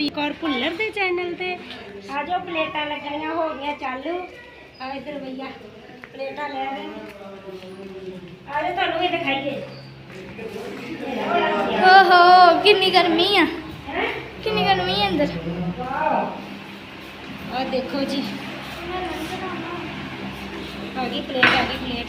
ਜਸਵੀਰ ਕੌਰ ਭੁੱਲਰ ਦੇ ਚੈਨਲ ਤੇ ਆ ਜੋ ਪਲੇਟਾਂ ਲੱਗਣੀਆਂ ਹੋ ਗਈਆਂ ਚਾਲੂ ਆ ਇਧਰ ਭਈਆ ਪਲੇਟਾਂ ਲੈ ਰਹੇ ਨੇ ਆ ਜੋ ਤੁਹਾਨੂੰ ਵੀ ਦਿਖਾਈਏ ਓਹੋ ਕਿੰਨੀ ਗਰਮੀ ਆ ਹੈਂ? ਕਿੰਨੀ ਗਰਮੀ ਆ ਅੰਦਰ ਆ ਦੇਖੋ ਜੀ ਆ ਗਈ ਪਲੇਟ ਆ ਗਈ ਪਲੇਟ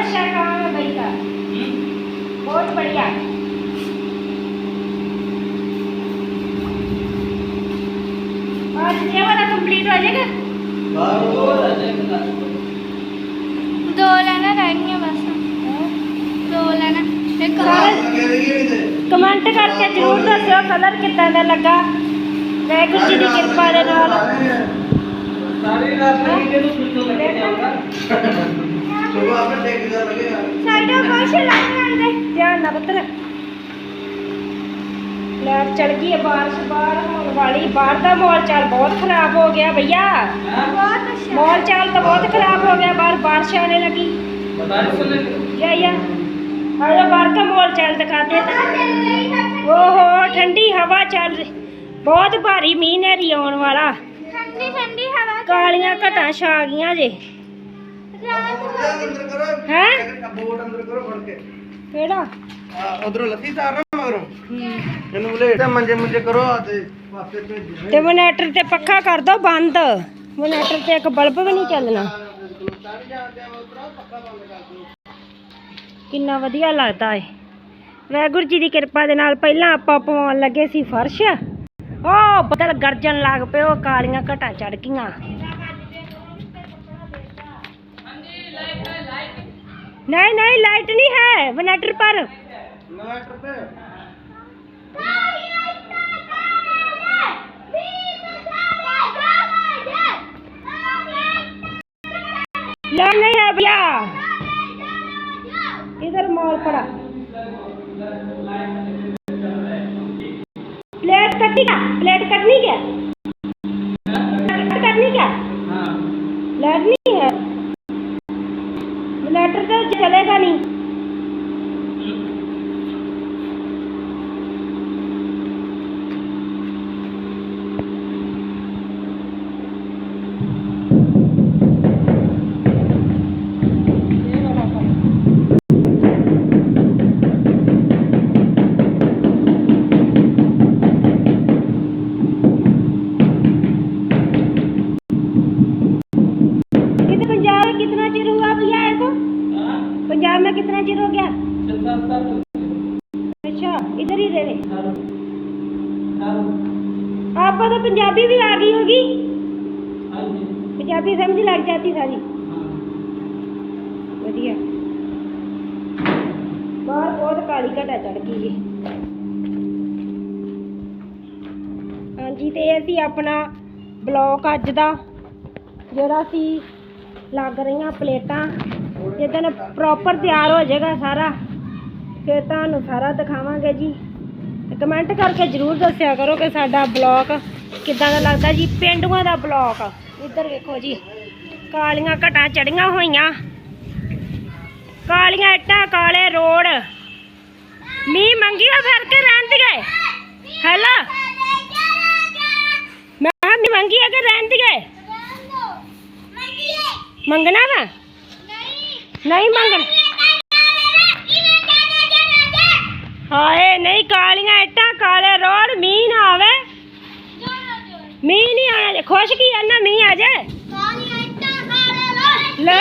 अच्छा काम है भाई का बहुत बढ़िया आज ये वाला कंप्लीट हो जाएगा ਦੋ ਲੈਣਾ ਰਹਿ ਗਈਆਂ ਬਸ ਦੋ ਲੈਣਾ ਇੱਕ ਕਮੈਂਟ ਕਰਕੇ ਜਰੂਰ ਦੱਸਿਓ ਕਲਰ ਕਿੱਦਾਂ ਦਾ ਲੱਗਾ ਵਾਹਿਗੁਰੂ ਜੀ ਦੀ ਕਿਰਪਾ ਦੇ ਨਾਲ सारी रात वीडियो तो फिर तो लगे ਬਾਰਿਸ਼ ਬਾਹਰ ਹੋਣ ਬਾਹਰ ਦਾ ਮਾਹੌਲ ਚਾਲ ਬਹੁਤ ਖਰਾਬ ਹੋ ਗਿਆ ਭਈਆ। ਬਹੁਤ ਅੱਛਾ। ਮਾਹੌਲ ਚਾਲ ਬਹੁਤ ਖਰਾਬ ਹੋ ਗਿਆ ਬਾਹਰ बारिश आने लगी ਕਾਲੀਆਂ ਘਟਾਂ ਛਾ ਗਈਆਂ ਜੇ। ਅੰਦਰ ਕਰੋ। ਹੈ? ਬੋਰਡ ਅੰਦਰ ਕਰੋ ਫੜ ਕੇ। ਕਿਹੜਾ? ਉਧਰੋਂ ਲੱਸੀ ਸਾਰਨਾ ਮਗਰੋਂ। ਮੈਨੂੰ ਬੁਲੇ ਤੇ ਮੰਜੇ ਮੁੰਜੇ ਕਰੋ ਤੇ ਵਾਪਸ ਭੇਜ। ਤੇ ਮੋਨੇਟਰ ਤੇ ਪੱਖਾ ਕਰ ਦੋ ਬੰਦ। ਮੋਨੇਟਰ ਤੇ ਇੱਕ ਬਲਬ ਵੀ ਨਹੀਂ ਚੱਲਣਾ। ਕਿੰਨਾ ਵਧੀਆ ਲੱਗਦਾ ਏ। ਵੈਗੁਰੂ ਜੀ ਦੀ ਕਿਰਪਾ ਦੇ ਨਾਲ ਪਹਿਲਾਂ ਆਪਾਂ ਪਵਾਉਣ ਲੱਗੇ ਸੀ ਫਰਸ਼। ਉਹ ਬਦਲ ਗਰਜਣ ਲੱਗ ਪਿਓ ਕਾਲੀਆਂ ਘਟਾ ਚੜ ਗਈਆਂ। नहीं नहीं लाइट नहीं है वो पर। नहीं है भैया। इधर पड़ा प्लेट कटनी प्लेट कटनी क्या? कटनी क्या? ਇਨਵਰਟਰ ਤੇ ਚੱਲੇਗਾ ਨਹੀਂ। अच्छा इधर ही रहे आपको तो पंजाबी भी आ गई होगी पंजाबी समझ लग जाती सारी ਵਧੀਆ ਬਾਹਰ ਬਹੁਤ ਕਾਲੀ ਘਟਾ ਚੜ ਗਈ ਜੀ ਹਾਂਜੀ ਤੇ ਇਹ ਸੀ ਆਪਣਾ ਬਲੌਗ ਅੱਜ ਦਾ ਜਿਹੜਾ ਸੀ ਲੱਗ ਰਹੀਆਂ ਪਲੇਟਾਂ ਜਿੱਦਣ ਪ੍ਰੋਪਰ ਤਿਆਰ ਹੋ ਜਾਏਗਾ ਸਾਰਾ ਫਿਰ ਤੁਹਾਨੂੰ ਸਾਰਾ ਦਿਖਾਵਾਂਗੇ ਜੀ। ਤੇ ਕਮੈਂਟ ਕਰਕੇ ਜਰੂਰ ਦੱਸਿਆ ਕਰੋ ਕਿ ਸਾਡਾ ਬਲੌਗ ਕਿੱਦਾਂ ਦਾ ਲੱਗਦਾ ਜੀ ਪਿੰਡੂਆਂ ਦਾ ਬਲੌਗ ਇੱਧਰ ਵੇਖੋ ਜੀ ਕਾਲੀਆਂ ਘਟਾਂ ਚੜੀਆਂ ਹੋਈਆਂ। ਕਾਲੀਆਂ ਇੱਟਾਂ ਕਾਲੇ ਰੋਡ। ਮੀਂਹ ਮੰਗਿਆ ਫਿਰ ਕੇ ਰਹਿੰਦ ਗਏ ਹੈਲੋ। ਮੈਂ ਕਿਹਾ ਮੀਂਹ ਮੰਗੀ ਆ ਕਿ ਰਹਿੰਦ ਗਏ ਮੰਗਣਾ ਵਾ? ਨਹੀਂ ਮੰਗਣਾ। ਹਾਏ ਨਹੀਂ ਕਾਲੀਆਂ ਇੱਟਾਂ ਕਾਲੇ ਰੋਡ ਮੀਂਹ ਨਾ ਆਵੇ। ਮੀਂਹ ਨਹੀਂ ਆਣਾ ਜੇ ਖੁਸ਼ ਕੀ ਆ ਨਾ ਮੀਂਹ ਆ ਜੇ ਲੈ।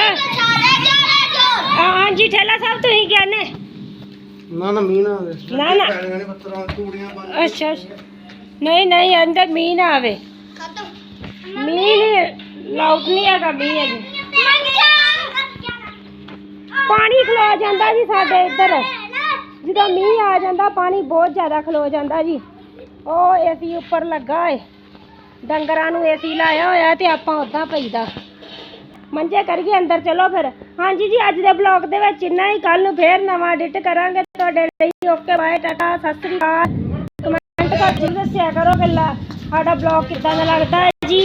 ਆ, ਹਾਂਜੀ ਠੇਲਾ ਸਾਹਿਬ ਤੁਸੀਂ ਕਹਿੰਦੇ ਨਾ? ਨਾ ਮੀਂਹ ਨਾ ਆਵੇ। ਨਾ, ਨਾ। ਪੈਣੀਆਂ ਨੇ ਪੱਥਰਾਂ ਤੂੜੀਆਂ ਬਣ ਅੱਛਾ ਨਹੀਂ ਨਹੀਂ ਅੰਦਰ ਮੀਂਹ ਨਾ ਆਵੇ। ਮੀਂਹ ਨਹੀਂ ਲਾਉਟ ਨਹੀਂ ਹੈਗਾ ਮੀਂਹ ਅਜੇ। ਪਾਣੀ ਖਲੋ ਜਾਂਦਾ ਜੀ ਸਾਡੇ ਇੱਧਰ। ਜਦੋਂ ਮੀਂਹ ਆ ਜਾਂਦਾ, ਪਾਣੀ ਬਹੁਤ ਜ਼ਿਆਦਾ ਖਲੋ ਜਾਂਦਾ ਜੀ। ਉਹ ਏਸੀ ਉੱਪਰ ਲੱਗਾ ਏ। ਡੰਗਰਾਂ ਨੂੰ ਏਸੀ ਲਾਇਆ ਹੋਇਆ ਤੇ ਆਪਾਂ ਉਦਾਂ ਪਈਦਾ। ਮੰਜੇ ਕਰੀਏ, ਅੰਦਰ ਚਲੋ ਫਿਰ। ਹਾਂਜੀ ਜੀ, ਅੱਜ ਦੇ ਬਲੌਗ ਦੇ ਵਿੱਚ ਇੰਨਾ ਹੀ। ਕੱਲ ਨੂੰ ਫੇਰ ਨਵਾਂ ਐਡਿਟ ਕਰਾਂਗੇ ਤੁਹਾਡੇ ਲਈ। ਓਕੇ ਬਾਏ ਟਾਟਾ ਸਤਿ ਸ੍ਰੀ ਅਕਾਲ। ਕਮੈਂਟ ਕਰਕੇ ਦੱਸਿਆ ਕਰੋ ਗੱਲਾਂ। ਸਾਡਾ ਬਲੌਗ ਕਿੱਦਾਂ ਦਾ ਲੱਗਦਾ ਹੈ ਜੀ?